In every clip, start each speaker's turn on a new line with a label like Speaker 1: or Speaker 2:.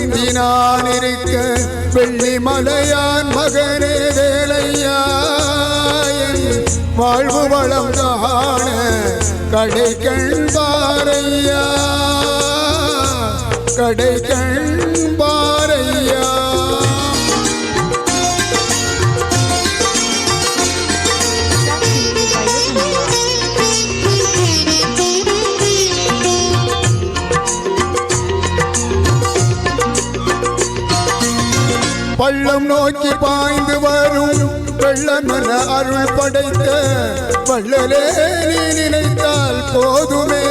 Speaker 1: நம்பி நான் இருக்க வெள்ளி மலையான் மகனே வேலையா? வாழ்வு வளம் காண கடை கண்பாரையா கடை
Speaker 2: கண்பா
Speaker 1: பள்ளம் நோக்கி பாய்ந்து வரும். வெள்ளம் என அருள் படைத்த வள்ளலே நீ நினைத்தால் போதுமே.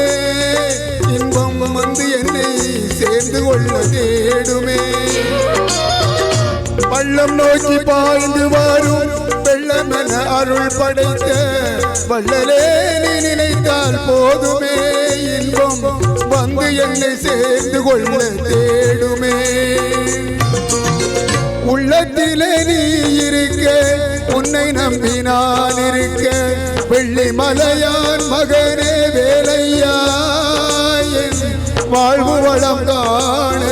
Speaker 1: இன்பம் வந்து என்னை சேர்ந்து கொள்ள தேடுமே. பள்ளம் நோக்கி பாய்ந்து வரும். வெள்ளம் என அருள் படைத்த வள்ளலே நீ நினைத்தால் போதுமே. இன்பம் வந்து என்னை சேர்ந்து கொள்ள தேடுமே. உன்னை நம்பி நான் இருக்க வெள்ளி மலையான் மகனே வேலையா? வாழ்வு வளம் காண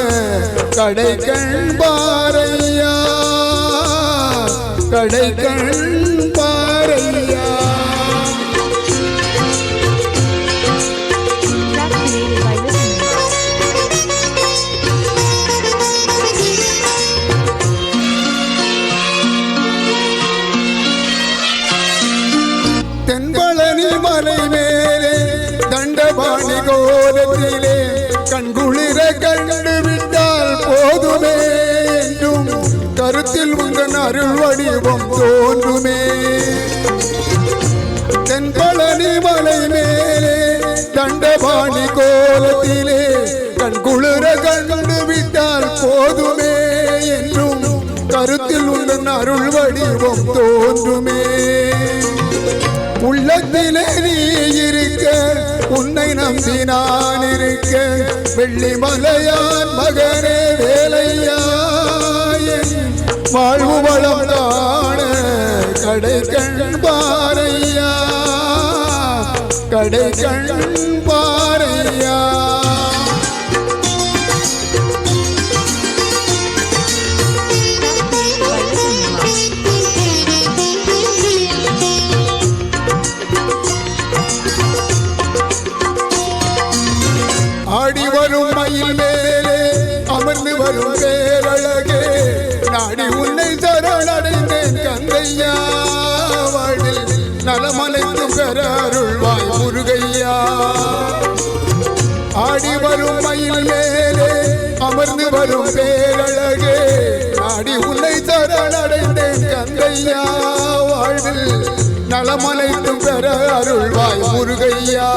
Speaker 1: கடை கண் பாறையா? கடை கண் தண்டபாணி கோலத்திலே கண்குளிர கண்டு விட்டால் போதுமே என்றும் கருத்தில் உங்கள் அருள் வடிவம் தோன்றுமே. தென்பழனி மலை மேலே தண்டபாணி கோலத்திலே கண்குளிர கண்டு விட்டால் போதுமே என்றும் கருத்தில் உங்கள் அருள் வடிவம் தோன்றுமே. உள்ளத்திலே நீ இருக்க உன்னை நம்பி நான் இருக்க வெள்ளி மலையான் மகனே வேலையா? வாழ்வு வளம் காண கடை கண் பாரையா கடை கண் பாறையா ஆடி வரும் மயில் மேலே அமர்ந்து வரும் பேரழகே. நாடி உன்னை சரணடைந்தேன் கந்தையா வாழ்வில் நலமனைத்தும் பெற அருள்வாய் முருகையா. ஆடி வரும் மயில் மேலே அமர்ந்து வரும் பேரழகே. நாடி உன்னை சரணடைந்தேன் கந்தையா வாழ்வில் நலமனைத்தும் பெற அருள்வாய் முருகையா.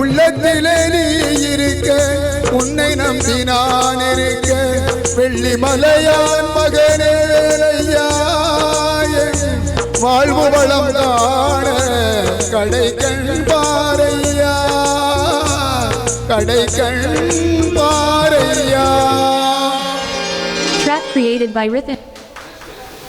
Speaker 1: உள்ளத்திலே நீ இருக்க உன்னை நம்பி நான் இருக்க. வெள்ளி மலையான் மகனே வாழ்வு வளம் காண கடை கண் பாறையா கடை கண் பாறையா.
Speaker 2: Track created by Rhythm.